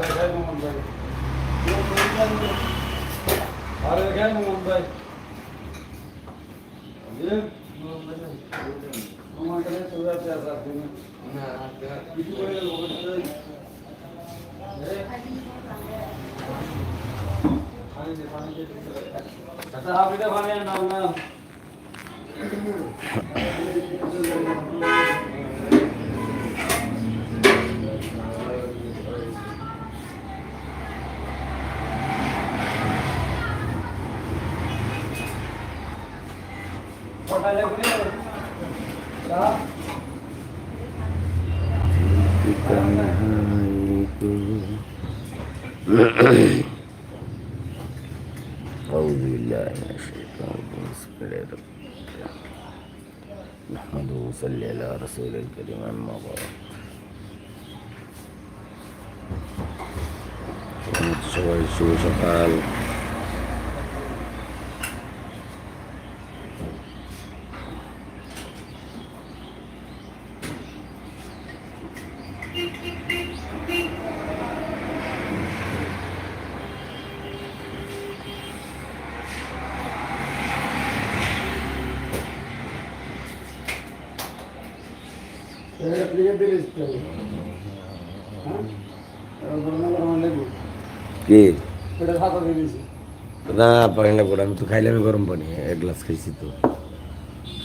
આરખાય મોહનભાઈ આરખાય મોહનભાઈ મોહનભાઈ સુધા ચાર સાથે બીજું કોઈ લોકો આપણે أعوذ بالله من الشيطان الرجيم بسم الله الرحمن الرحيم نحمده وصلي على رسول الكريم أما بعد সবাই শুভ সকাল কি না পানি লাগবে না, আমি তো খাইলে আমি গরম পানি এক গ্লাস খাইছি তো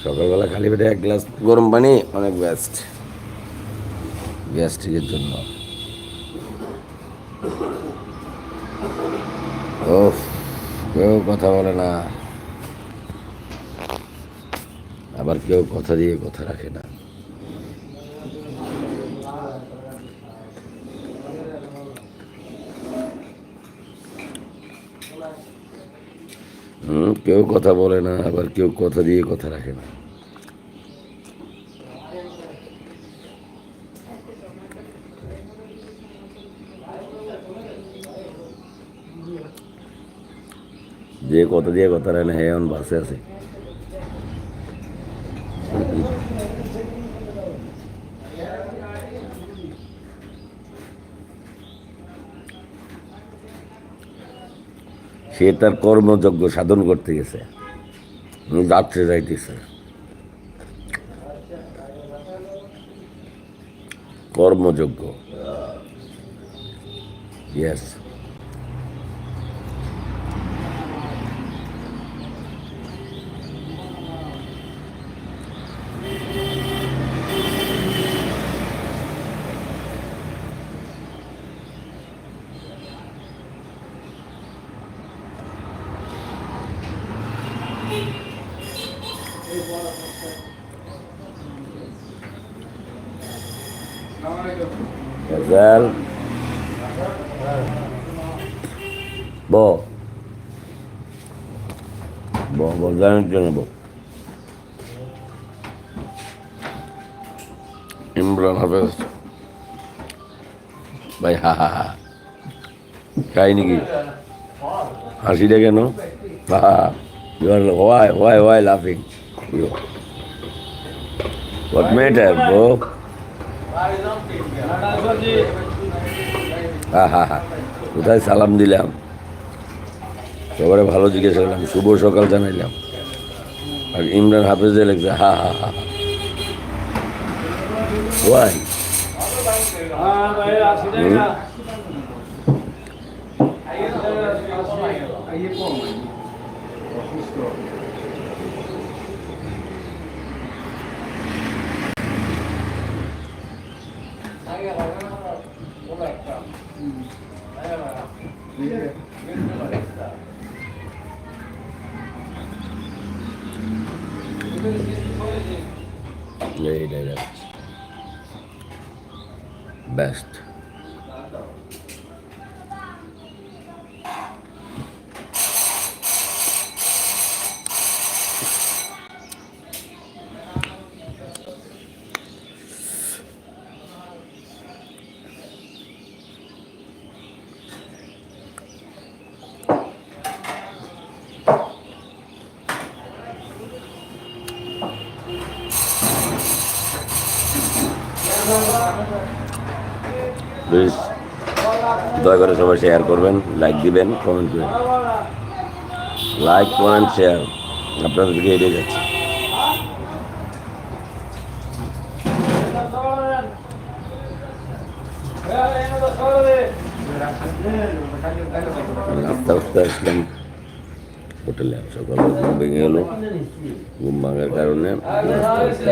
সকালবেলা খালি পেটে এক গ্লাস গরম পানি অনেক বেস্ট গ্যাস্ট্রিকের জন্য ও কেউ কথা বলে না আবার কেউ কথা দিয়ে কথা রাখে না হুম কেউ কথা বলে না, আবার কেউ কথা দিয়ে কথা রাখে না। যে কথা দিয়ে কথা রাখে না হ্যাঁ এখন বাসে আছে। সে তার কর্মযজ্ঞ সাধন করতে গেছে। যাত্রে যাইতেছে। কর্মযজ্ঞ। ইয়েস Gazal ব ব বলদানের জন্য ব ইমরান হাফেজ ভাই, হা হা হা। খাই নাকি হাসিটা কেন? ওয়াই ওয়াই ওয়াই লাফিং? হা হা হা। কোথায় সালাম দিলাম? সবারে ভালো জিজ্ঞেস করলাম, শুভ সকাল জানাইলাম। আর ইমরান হাফেজে লিখছে হা হা হা। ওয়াই हाँ প্লিজ দয়া করে সবাই শেয়ার করবেন লাইক দিবেন কমেন্ট করবেন লাইক কমেন্ট শেয়ার আপনাদের দিকে এড়িয়ে যাচ্ছে আস্তে আস্তে আসলাম হোটেলে সকালে ঘুম ভেঙে গেল ঘুম ভাঙার কারণে আস্তে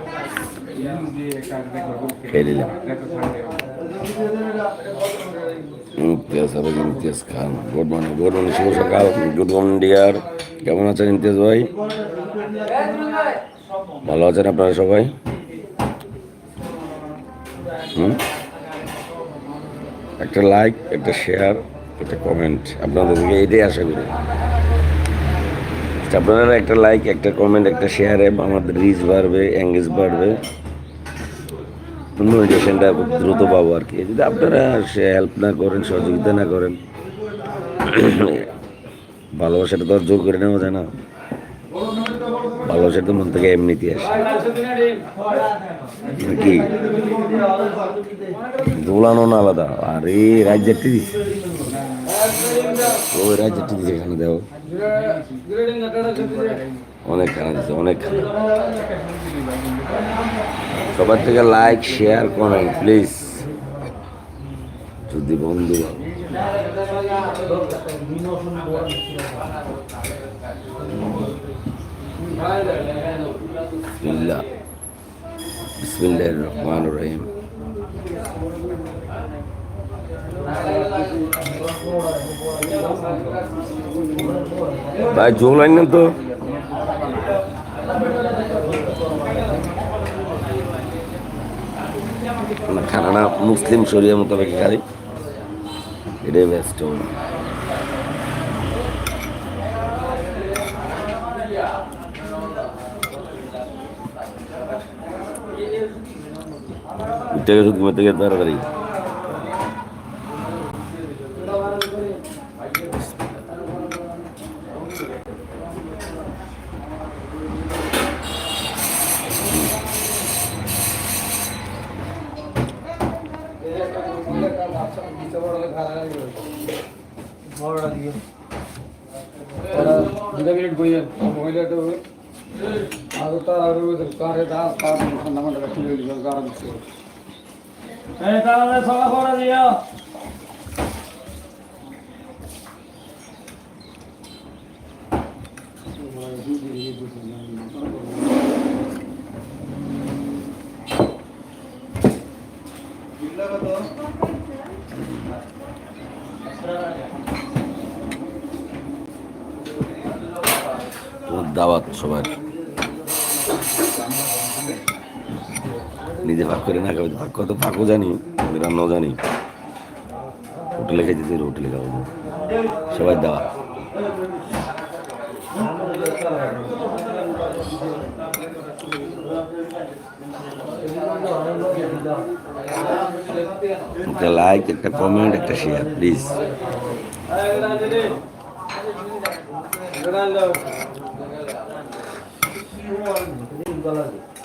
খেয়ে নিলাম Imtiaz Khan good morning good morning শুভ সকাল গুড মর্নিং ডিয়ার কেমন আছেন ইমতিয়াজ ভাই ভালো আছেন আপনারা সবাই হুম একটা লাইক একটা শেয়ার একটা কমেন্ট আপনাদের থেকে এটাই আশা করি আপনারা একটা লাইক একটা কমেন্ট একটা শেয়ারে আমাদের রিচ বাড়বে এঙ্গেজ বাড়বে মোটিভেশনটা খুব দ্রুত পাবো আর কি। যদি আপনারা সে হেল্প না করেন, সহযোগিতা না করেন, ভালোবাসাটা তো আর জোর করে নেওয়া যায় না। ভালোবাসা তো মন থেকে এমনিতে আসে। কি? দোলানো না আলাদা। আর এই রাজ্যের টিভি ওই রাজ্যের টিভি এখানে দেও অনেক খানা দিচ্ছে অনেক খানা সবার থেকে লাইক শেয়ার করেন প্লিজ যদি বন্ধু রহিম। ভাই জোল আনেন তো। খানাটা মুসলিম শরিয়া মোতাবেক খাই এটাই ব্যস্ত উঠে গেছো ঘুমের থেকে তাড়াতাড়ি। ಅದು ತರ ಅವರು ಕಾರ್ಯ ದಾಸ್ ಕಾರಣ ನಮ್ಮ ಲಕ್ಷ್ಮಿ ಗಾರ ಏ ತಾಳೆ ಸಲ ಕೊಡ ದಿಯೋ তোমার দাওয়াত সবার নিজে ভাগ করে না খাবে। ভাগ কত ফাঁকও জানি রান্নাও জানি। হোটেলে খেতে দিল হোটেলে খাব সবাই দাওয়াত একটা লাইক একটা কমেন্ট একটা শেয়ার প্লিজ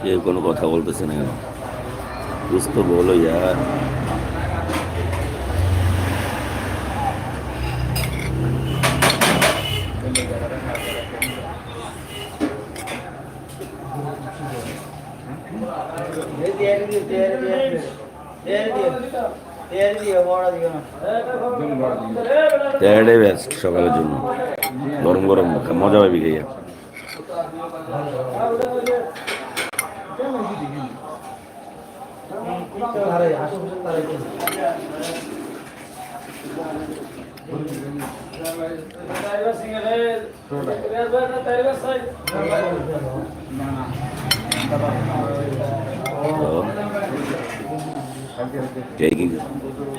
কেউ কোনো কথা বলতেছে না কেন कुछ तो बोलो यार তেহারে বেস্ট সকালের জন্য গরম গরম মজা পাবি খাইয়া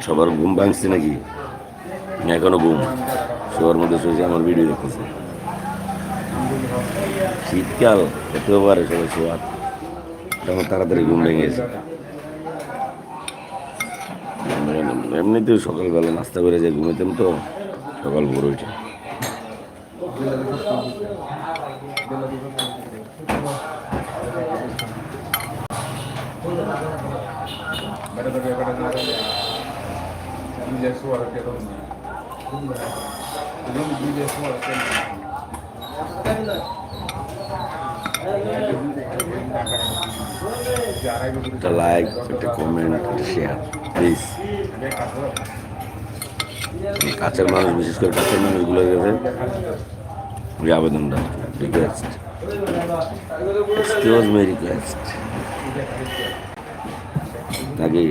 সবার ঘুম ভাঙছে নাকি? এখনও ঘুম। সবার মধ্যে শুয়েছে আমার ভিডিও দেখতেছে। শীতকাল হতেও পারে সবাই শোয়ার তখন তাড়াতাড়ি ঘুম ভেঙে গেছে। এমনিতেও সকালবেলা নাস্তা করে যে ঘুমেতাম তো সকাল ভোর উঠে। একটা লাইক একটা কমেন্ট একটা শেয়ার প্লিজ কাছের মানুষ, বিশেষ করে কাছের মানুষগুলোর কাছে যে আবেদনটা রিকোয়েস্ট এক্সকিউজ মি রিকোয়েস্ট নাকি?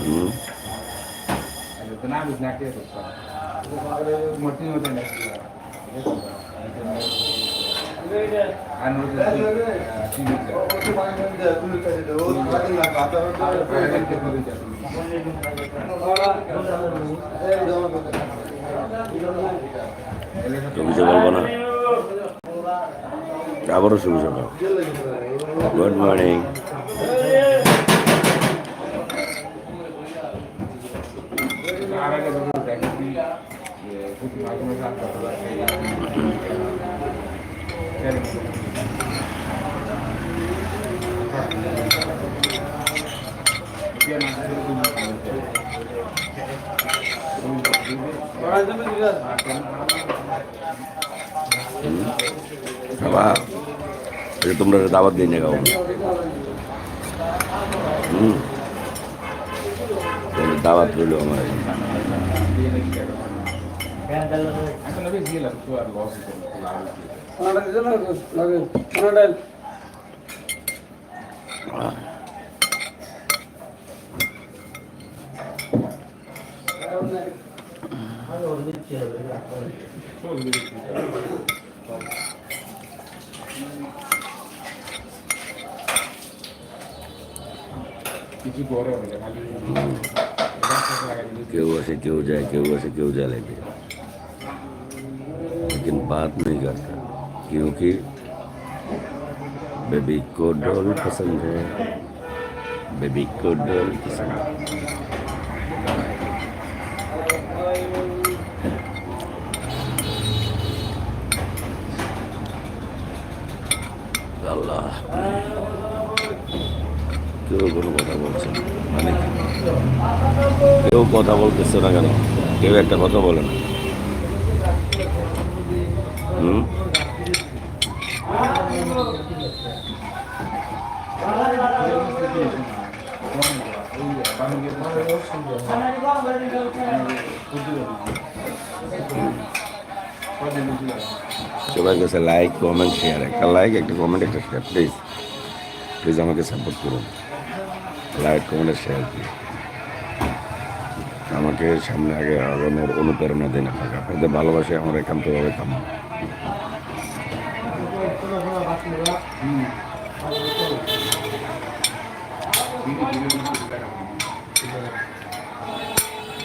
হুম তুমি কিছু বলবো না আবারও শুভ সকাল good morning বাবা আচ্ছা তোমরা একটা দাবাত দিয়ে খাও হুম। তাহলে দাওয়াত রইল আমার। কিছু বড় হবে না খালি केहू ऐसे केहू जाए केहू ऐसे केहू जाए लेके लेकिन बात नहीं करता क्योंकि बेबी को डॉल पसंद है बेबी को डॉल पसंद है আল্লাহ কেউ কোনো কথা বলছে মানে কেউ কথা বলতেছে না কেন? কেউ একটা কথা বলে না। হুম? সবাই কাছে লাইক কমেন্ট শেয়ার একটা লাইক একটা কমেন্ট একটা শেয়ার প্লিজ প্লিজ আমাকে সাপোর্ট করুন। লাইক কমেন্ট শেয়ার দিন আমাকে সামনে আগে আগানোর অনুপ্রেরণা দিন আপনাকে আপনাদের ভালোবাসে আমার একান্তভাবে কাম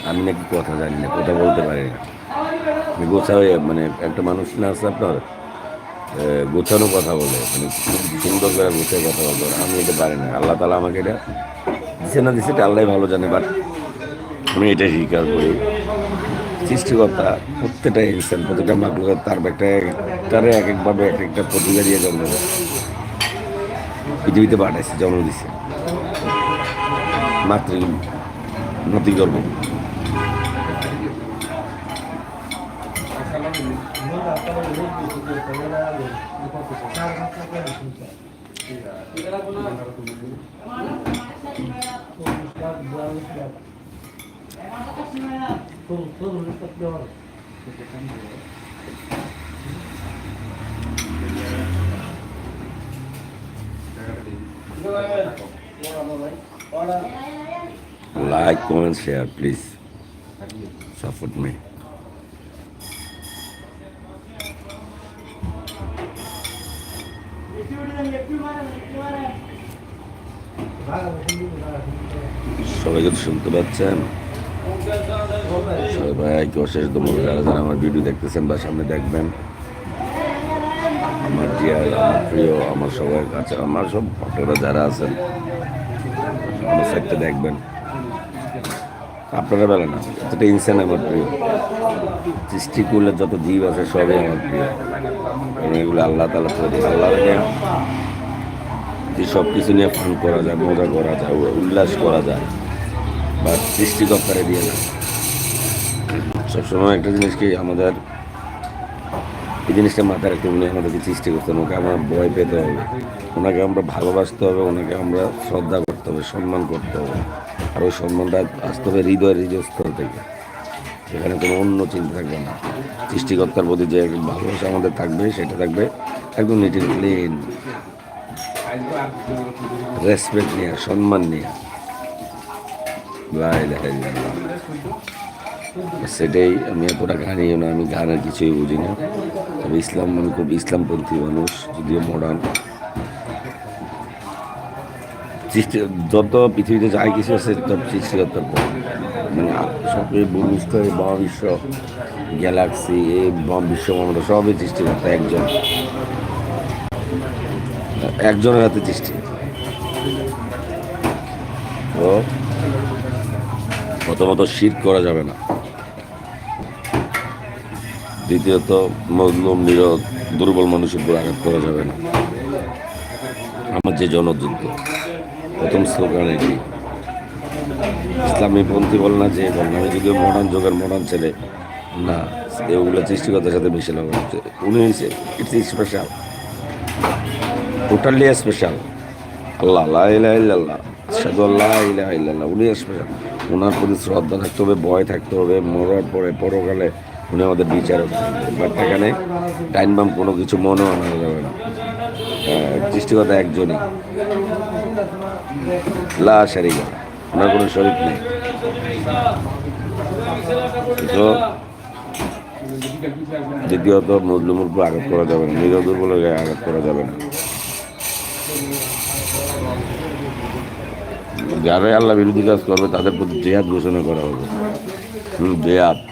আমি নাকি কথা জানি না, কথা বলতে পারি না। গোছাও মানে একটা মানুষ না আছে আপনার? গোছানো কথা বলে মানে সুন্দর করে গোছায় কথা বলতে। আমি এটা পারি না। আল্লাহ তালা আমাকে এটা দিছে না দিছে, এটা আল্লাহ ভালো জানে বাট আমি এটাই স্বীকার করি। সৃষ্টিকর্তা প্রত্যেকটা ইনসান প্রত্যেকটা মাকলুক তার একটা একটারে এক একভাবে এক একটা প্রতিভা দিয়ে জন্ম দেয়। পৃথিবীতে পাঠাইছে, জন্ম দিছে। মাতৃ নতিগর্ভ Like, comment, share, please. Support me. সবাই যদি শুনতে পাচ্ছেন সবাইকে অশেষ দমন যারা যারা আমার ভিডিও দেখতেছেন বা সামনে দেখবেন, আমার ডিয়ার আমার প্রিয়, আমার সবার কাছে, আমার সব ভক্তরা যারা আছেন, আমার সাইডটা দেখবেন। আপনারা বেলা না এতটা ইনসান আমার প্রিয়। সৃষ্টিকুলের যত জীব আছে, সবই আমার প্রিয়। এবং এগুলো আল্লাহ তালা তৈরি আল্লাহ যে সব কিছু নিয়ে ফান করা যায়, মজা করা যায়, উল্লাস করা যায়, বা সৃষ্টিকর্তারে দিয়ে না সবসময় একটা জিনিস কি আমাদের, এই জিনিসটা মাথায় রাখতে উনি আমাদেরকে সৃষ্টি করতে হবে, ওকে আমরা ভয় পেতে হবে। ওনাকে আমরা ভালোবাসতে হবে, ওনাকে আমরা শ্রদ্ধা করতে হবে, সম্মান করতে হবে। আর ওই সম্মানটা আসতে হবে হৃদয় হৃদয়স্থল থেকে। এখানে কোনো অন্য চিন্তা থাকবে না। সৃষ্টিকর্তার প্রতি যে ভালোবাসা আমাদের থাকবে, সেটা থাকবে একদম নিট ক্লিন রেসপেক্ট নিয়ে, সম্মান নিয়ে। ইলাহা ইল্লাল্লাহ। সেটাই আমি এতটা গানিও না আমি গানের কিছুই বুঝি না। তবে ইসলাম, আমি খুব ইসলামপন্থী মানুষ, যদিও মডার্ন যত পৃথিবীতে যাই কিছু আছে সব সৃষ্টিকর্তার পর মানে সবচেয়ে ভূমিষ্ঠ মহাবিশ্ব গ্যালাক্সি এই মহাবিশ্ব মমতা সবই সৃষ্টিকর্তা, একজন। একজনের হাতে সৃষ্টি। তো প্রথমত শীত করা যাবে না। দ্বিতীয়ত, মজলুম, নিরোধ, দুর্বল মানুষের উপর আঘাত করা যাবে না। আমার যে জনযুদ্ধ, প্রথম স্লোগান এটি। ইসলামী পন্থী বল না যে আমি যদিও মডার্ন যুগের মডার্ন ছেলে, না, এগুলো সৃষ্টিকতার সাথে মিশে না। উনি হয়েছে ইটস স্পেশাল টোটালি স্পেশাল আল্লাহ আল্লাহ সাধু আল্লাহ ইলাহা উনি স্পেশাল ওনার প্রতি শ্রদ্ধা থাকতে হবে, ভয় থাকতে হবে, মরার পরে পরকালে উনি আমাদের বিচারক বাট এখানে টাইম বাম কোনো কিছু মনেও আনা যাবে না। সৃষ্টিকতা একজনই। লা শারিকা। ওনার কোনো শরীর নেই। দ্বিতীয়ত মজলুমের আঘাত করা যাবে না। নিরোধ আঘাত করা যাবে না। যারাই আল্লাহ বিরোধী কাজ করবে, তাদের প্রতি জেহাদ ঘোষণা করা হবে। জেহাদ।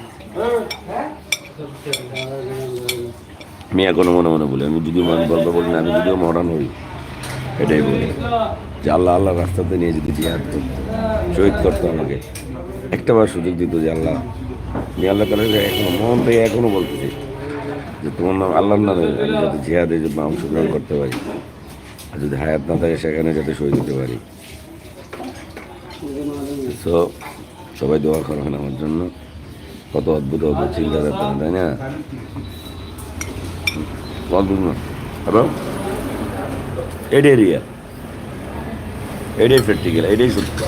আমি এখনও মনে মনে বলি, আমি যদিও মান গল্প বলি না, আমি যদিও মডার্ন হই, এটাই বলি যে আল্লাহ আল্লাহ রাস্তাতে নিয়ে যদি জিহাদ করতো শহীদ করতো আমাকে। একটা বার সুযোগ দিত যে আল্লাহ আমি আল্লাহ তালা এখনও মন থেকে এখনও বলতেছি যে তোমার নাম আল্লাহর নামে আমি যাতে জিহাদে যদি অংশগ্রহণ করতে পারি। আর যদি হায়াত না থাকে সেখানে যাতে শহীদ দিতে পারি। সো সবাই দোয়া করবেন আমার জন্য। কত অদ্ভুত অদ্ভুত চিন্তাধারা, তাই না? হ্যালো এটাই রিয়া এটাই প্র্যাকটিক্যাল এটাই সত্য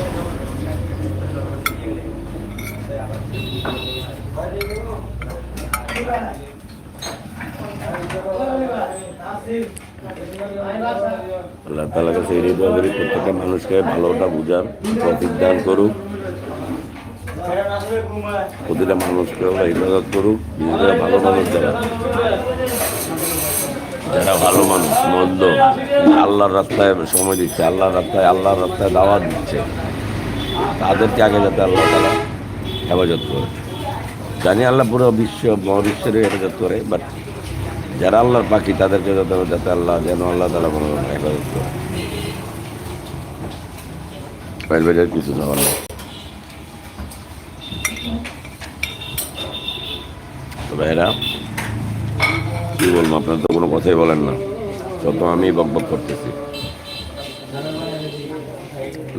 আল্লাহ তালা কাছে এই করি প্রত্যেকটা মানুষকে ভালোটা বুঝার প্রতীক দান করুক। প্রতিটা মানুষকে ইবাদত করুক। ভালো মানুষ যারা। যারা ভালো মানুষ, মন্দ, আল্লাহর রাস্তায় সময় দিচ্ছে, আল্লাহর রাস্তায় আল্লাহর রাস্তায় দাওয়াত দিচ্ছে, তাদেরকে আগে যাতে আল্লাহ তারা হেফাজত করে। জানি আল্লাহ পুরো বিশ্ব মহাবিশ্বের হেফাজত করে বাট যারা আল্লাহর পাখি, তাদেরকে যাতে যাতে আল্লাহ, যেন আল্লাহ তালা কোনো হেফাজত করে। কিছু যাওয়ার নেই। তো ভাইরা কি বলব, আপনার তো কোনো কথাই বলেন না। তত আমি বক বক করতেছি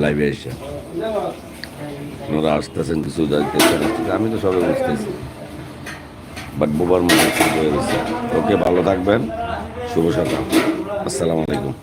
লাইভে এসে। ওনারা আসতেছেন কিছু যাইতেছেন আমি তো সবে বুঝতেছি। বাট বোবার মনে হয়ে গেছে। ওকে ভালো থাকবেন। শুভ সকাল। আসসালামু আলাইকুম।